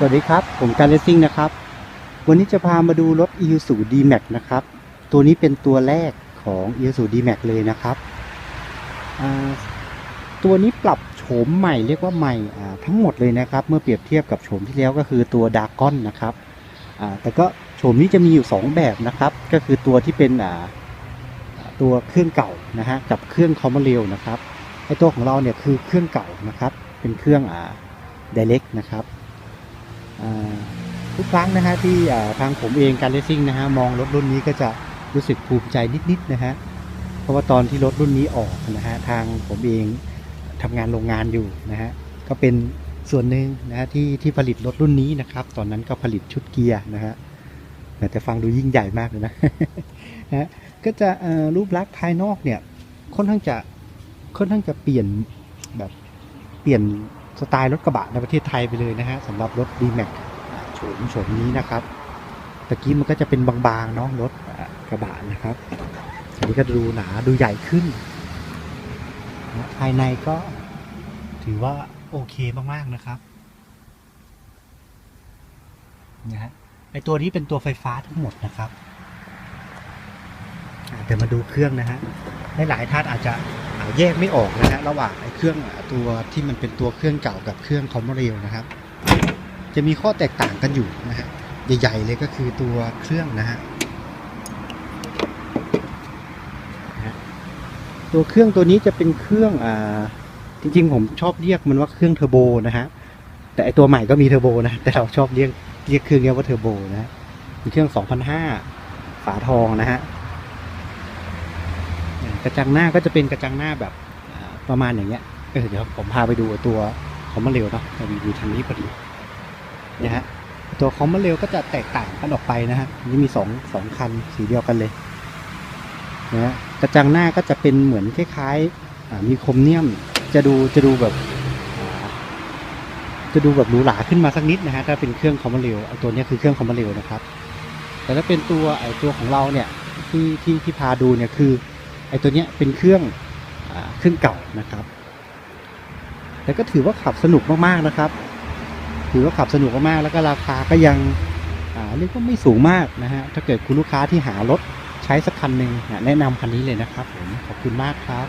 สวัสดีครับ ผมการเลสซิ่งนะครับ วันนี้จะพามาดูรถ i s u D-Max นะครับ ตัวนี้เป็นตัวแรกของ i s u D-Max เลยนะครับ ตัวนี้ปรับโฉมใหม่เรียกว่าใหม่ทั้งหมดเลยนะครับ เมื่อเปรียบเทียบกับโฉมที่แล้วก็คือตัวดากอนนะครับ แต่ก็โฉมนี้จะมีอยู่ 2 แบบนะครับ ก็คือตัวที่เป็นตัวเครื่องเก่านะฮะกับเครื่องคอมมเรลนะครับไอตัวของเราเนี่ยคือเครื่องเก่านะครับ เป็นเครื่องอ่า Direct นะครับ ทุกครั้งนะฮะที่ทางผมเองการเลสซิ่งนะฮะมองรถรุ่นนี้ก็จะรู้สึกภูมิใจนิดๆนะฮะเพราะว่าตอนที่รถรุ่นนี้ออกนะฮะทางผมเองทำงานโรงงานอยู่นะฮะก็เป็นส่วนหนึ่งนะฮะที่ที่ผลิตรถรุ่นนี้นะครับ ตอนนั้นก็ผลิตชุดเกียร์นะฮะแต่ฟังดูยิ่งใหญ่มากเลยนะนะฮะก็จะรูปลักษณ์ภายนอกเนี่ยค่อนข้างจะค่อนข้างจะเปลี่ยนแบบเปลี่ยน สไตล์รถกระบะในประเทศไทยไปเลยนะฮะสำหรับรถ D-Max โฉมโฉมนี้นะครับตะกี้มันก็จะเป็นบางๆเนาะรถกระบะนะครับอันนี้ก็ดูหนาดูใหญ่ขึ้น ภายในก็ถือว่าโอเคมากๆนะครับนะฮะไอตัวนี้เป็นตัวไฟฟ้าทั้งหมดนะครับเดี๋ยวมาดูเครื่องนะฮะหลายๆท่านอาจจะ แยกไม่ออกนะฮะระหว่างไอเครื่องตัวที่มันเป็นตัวเครื่องเก่ากับเครื่องคอมมอนเรลนะครับ จะมีข้อแตกต่างกันอยู่นะฮะใหญ่ๆเลยก็คือตัวเครื่องนะฮะตัวเครื่องตัวนี้จะเป็นเครื่องอ่าจริงๆ ผมชอบเรียกมันว่าเครื่องเทอร์โบนะฮะแต่ไอตัวใหม่ก็มีเทอร์โบนะแต่เราชอบเรียกเรียกเครื่องนี้ว่าเทอร์โบนะฮะเป็นเครื่อง 2005 ฝาทองนะฮะ กระจังหน้าก็จะเป็นกระจังหน้าแบบประมาณอย่างเงี้ยเออเดี๋ยวผมพาไปดูตัวคอมมอนเรลเนาะอยู่ทางนี้พอดีนะฮะตัวคอมมอนเรลก็จะแตกต่างกันออกไปนะฮะนี่มีสองสองคันสีเดียวกันเลยนะฮะกระจังหน้าก็จะเป็นเหมือนคล้ายๆมีโครเนียมจะดูจะดูแบบจะดูแบบหรูหราขึ้นมาสักนิดนะฮะถ้าเป็นเครื่องคอมมอนเรลไอตัวนี้คือเครื่องคอมมอนเรลนะครับ แต่ถ้าเป็นตัวไอตัวของเราเนี่ยที่ที่ที่พาดูเนี่ยคือ ไอตัวเนี้ยเป็นเครื่องอเครื่องเก่านะครับ แต่ก็ถือว่าขับสนุกมากๆนะครับ ถือว่าขับสนุกมากๆแล้วก็ราคาก็ยังอ่าเรียกว่าไม่สูงมากนะฮะถ้าเกิดคุณลูกค้าที่หารถใช้สักคันหนึ่งแนะนำคันนี้เลยนะครับผมขอบคุณมากครับ